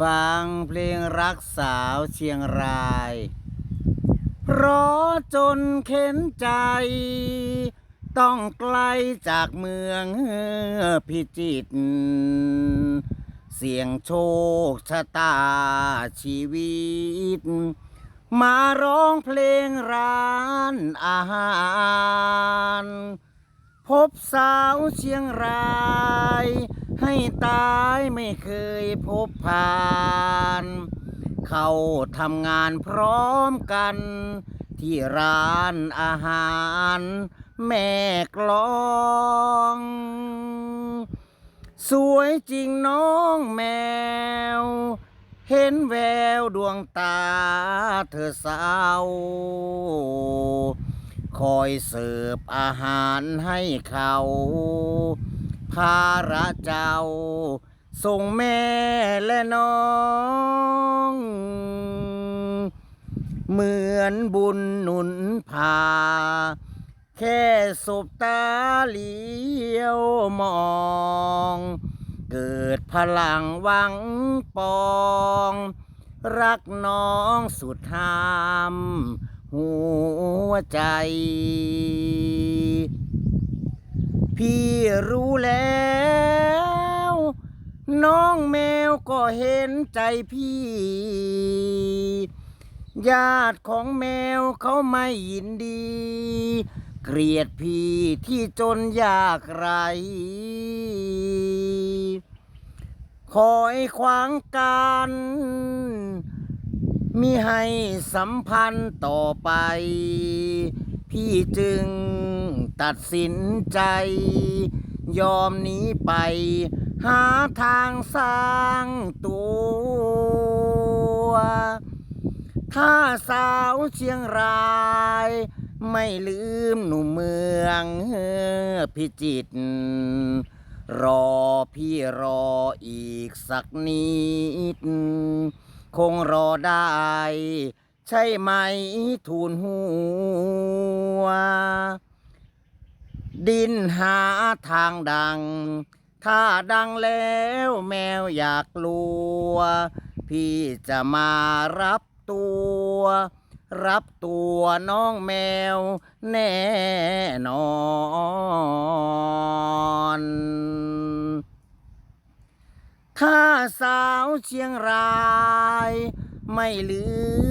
ฟังเพลงรักสาวเชียงราย เพราะจนเข็นใจ ต้องไกลจากเมืองพิจิตรเสียงโชคชะตาชีวิต มาร้องเพลงร้านอาหาร พบสาวเชียงราย ให้ตายไม่เคยพบผ่าน เขาทำงานพร้อมกัน ที่ร้านอาหารแม่กลอง สวยจริงน้องแมว เห็นแววดวงตาเธอสาวคอยเสิร์ฟอาหารให้เขา ภาระเจ้า ส่งแม่และน้อง เหมือนบุญหนุนพา แค่สบตาเหลียวมอง เกิดพลังหวังปอง รักน้องสุดห้ามหัวใจ พี่ รู้แล้ว น้องแมวก็เห็นใจพี่ ญาติของแมวเขาไม่ยินดี เกลียดพี่ที่จนยากไร คอยขวางกันมีให้สัมพันธ์ต่อไป พี่จึงตัดสินใจ ยอมหนีไป หาทางสร้างตัว ถ้าสาวเชียงราย ไม่ลืมหนุ่มเมืองพิจิตรรอพี่รออีกสักนิด คงรอได้ ใช่ไหมทูลหัว ดินหาทางดัง ถ้าดังแล้วแมวอยากกลัว พี่จะมารับตัว รับตัวน้องแมวแน่นอน ถ้าสาวเชียงราย ไม่ลื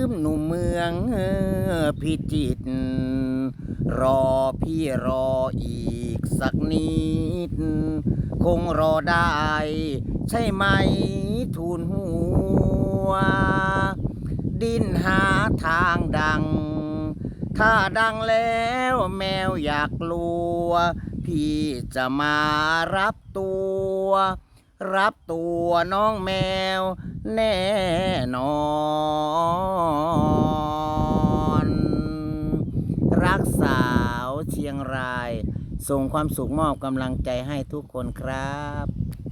มหนุ่มเมื องพิจิตรรอพี่รออีกสักนิด คงรอได้ ใช่ไหมทูลหัว ดิ้นหาทางดัง ถ้าดังแล้วแมวอยากกลัว พี่จะมารับตัว รับตัวน้องแมวแน่นอน รักสาวเชียงราย ส่งความสุขมอบกำลังใจให้ทุกคนครับ